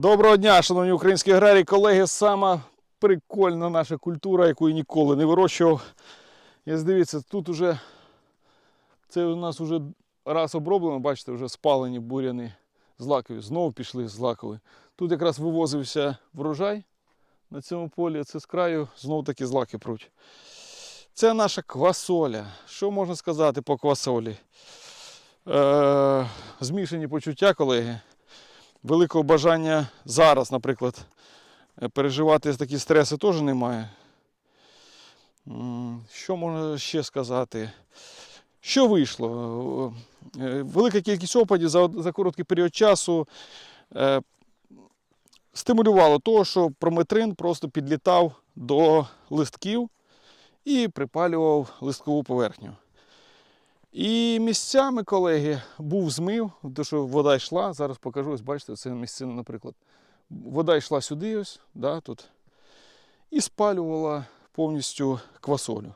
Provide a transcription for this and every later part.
Доброго дня, шановні українські аграрії, колеги. Сама прикольна наша культура, яку я ніколи не вирощував. Ось дивіться, тут уже це у нас вже раз оброблено, бачите, вже спалені буряни злакові. Знову пішли злакові. Тут якраз вивозився врожай на цьому полі. Це з краю знову таки злаки пруть. Це наша квасоля. Що можна сказати по квасолі? Е, змішані почуття, колеги великого бажання зараз, наприклад, е, переживати такі стреси теж немає. Що можна ще сказати? Що вийшло? Е, Велика кількість опадів за, за короткий період часу е, стимулювало того, що прометрин просто підлітав до листків і припалював листкову поверхню. І місцями, колеги, був змив, тому що вода йшла. Зараз покажу, ось бачите, це місцина, наприклад. Вода йшла сюди, ось, да, тут, і спалювала повністю квасолю.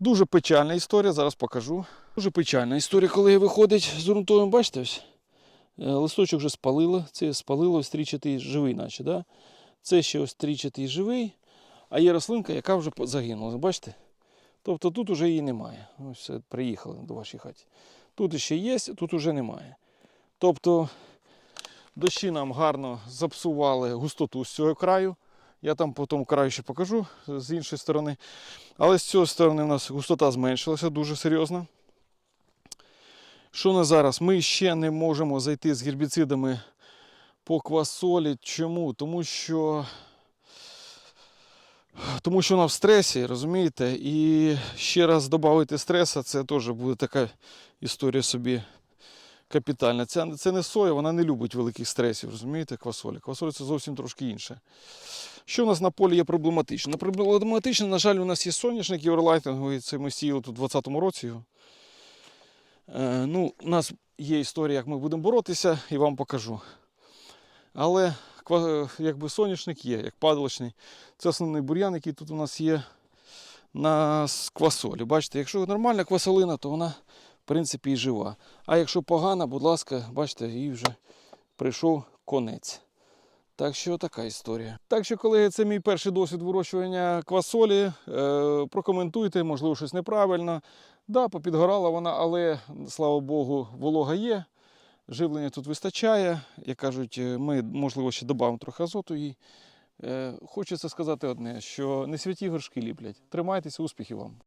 Дуже печальна історія, зараз покажу. Дуже печальна історія, коли виходить з ґрунтовим, бачите, ось. е, Листочок вже спалило, це спалило ось трічатий живий, наче. Да? Це ще ось трічатий живий, а є рослинка, яка вже загинула. Бачите? Тобто тут уже її немає. Ось все, приїхали до вашої хаті. Тут ще є, тут уже немає. Тобто дощі нам гарно запсували густоту з цього краю. Я там по тому краю ще покажу з іншої сторони. Але з цієї сторони у нас густота зменшилася дуже серйозно. Що на зараз? Ми ще не можемо зайти з гербіцидами по квасолі. Чому? Тому що тому що вона в стресі, розумієте? І ще раз додати стреса, це теж буде така історія собі капітальна. Це, це не соя, вона не любить великих стресів, розумієте, квасоля. Квасоля це зовсім трошки інше. Що у нас на полі є проблематично? Проблематично, на жаль, у нас є соняшник євролайтинговий, це ми сіяли тут у 2020 році. Е, ну, у нас є історія, як ми будемо боротися, і вам покажу. Але якби соняшник є, як падалочний. Це основний бур'ян, який тут у нас є на квасолі. Бачите, якщо нормальна квасолина, то вона, в принципі, і жива. А якщо погана, будь ласка, бачите, їй вже прийшов конець. Так що така історія. Так що, колеги, це мій перший досвід вирощування квасолі. Е, прокоментуйте, можливо, щось неправильно. Да, попідгорала вона, але слава Богу, волога є. Живлення тут вистачає. Як кажуть, е, ми, можливо, ще додамо трохи азоту їй. Е, Хочеться сказати одне, що не святі горшки ліплять. Тримайтеся, успіхів вам!